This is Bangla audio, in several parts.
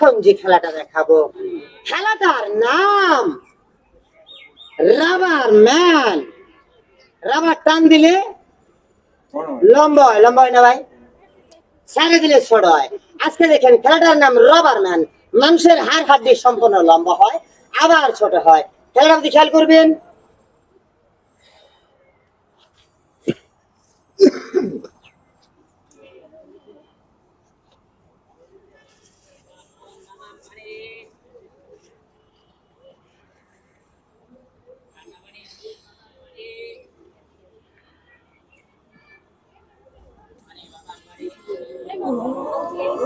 এখন যে খেলাটা দেখাবো, খেলাটার নাম রাবার ম্যান। রাবার টান দিলে লম্বা হয় লম্বা হয় না ভাই? ছেড়ে দিলে ছোট হয় আজকে দেখেন খেলাটার নাম রবার ম্যান। মানুষের হাড় হাড্ডি সম্পূর্ণ লম্বা হয়, আবার ছোট হয়। খেলাটা আপনি খেয়াল করবেন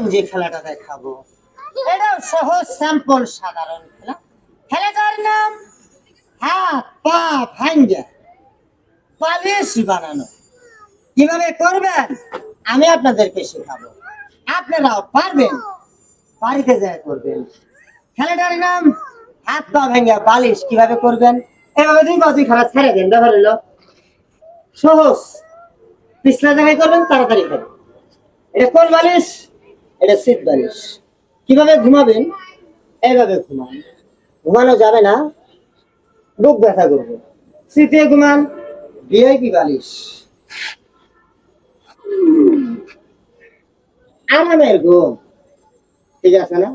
এখন যে খেলাটা দেখাবো? এটাও সহজ স্যাম্পল সাধারণ খেলা। খেলাটার নাম হাত, পা ভাঙ্গা। পালিশ বানানো। কীভাবে করবেন? আমি আপনাদেরকে শেখাবো। আপনারাও পারবেন। বাড়িতে যায় করবেন। খেলাটার নাম হাত, পা ভাঙ্গা বালিশ কীভাবে করবেন? এভাবে দুই বাজু খেলা ছেড়ে দেন, ব্যাপার হলো। সহজ। পিছলা জায়গায় করবেন, তাড়াতাড়ি করবেন। এটা কোন বালিশ এটা শীত বালিশ। কীভাবে ঘুমাবেন? এইভাবে ঘুমান। ঘুমানো যাবে না, বুক ব্যথা করবে। শীতে ঘুমান, ভিআইপি বালিশ। আরামের ঘুম। ঠিক আছে না?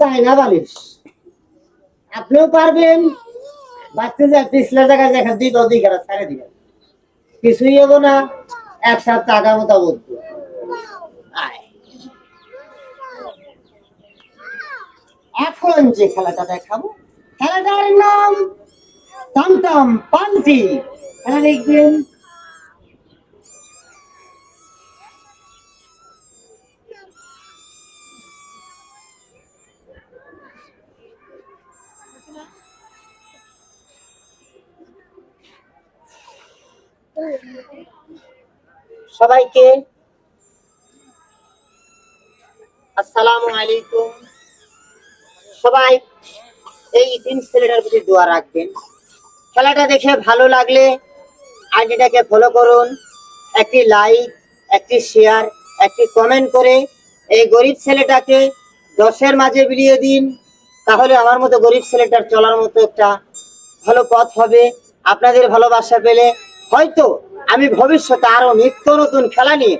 চাইনা বালিশ। আপনিও পারবেন। বাচ্চা পিছলা জায়গায় দেখা দুই দুই খেলা দিবেন। কিছুই হব না। এক সপ্তাহ আগা মতো আয়। এখন যে খেলাটা দেখাবো, খেলাটার নাম টমটম পান্তি। খেলা দেখবেন। সবাইকে আসসালামু আলাইকুম। সবাই এই তিন ছেলেটার প্রতি দোয়া রাখবেন। খেলাটা দেখে ভালো লাগলে আইডিটাকে ফলো করুন, একটি লাইক একটি শেয়ার একটি কমেন্ট করে এই গরিব ছেলেটাকে দশের মাঝে বিলিয়ে দিন, তাহলে আমার মতো গরিব ছেলেটার চলার মতো একটা ভালো পথ হবে। আপনাদের ভালোবাসা পেলে হয়তো আমি ভবিষ্যতে আরও নিত্য নতুন খেলা নিয়ে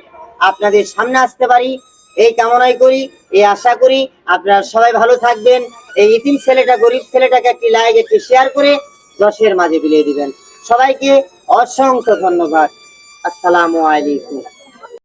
আপনাদের সামনে আসতে পারি। এই কামনাই করি, এই আশা করি। আপনারা সবাই ভালো থাকবেন। এই ইতিম ছেলেটা, গরিব ছেলেটাকে একটি লাইক একটি শেয়ার করে দশের মাঝে বিলিয়ে দিবেন। সবাইকে অসংখ্য ধন্যবাদ। আসসালামু আলাইকুম।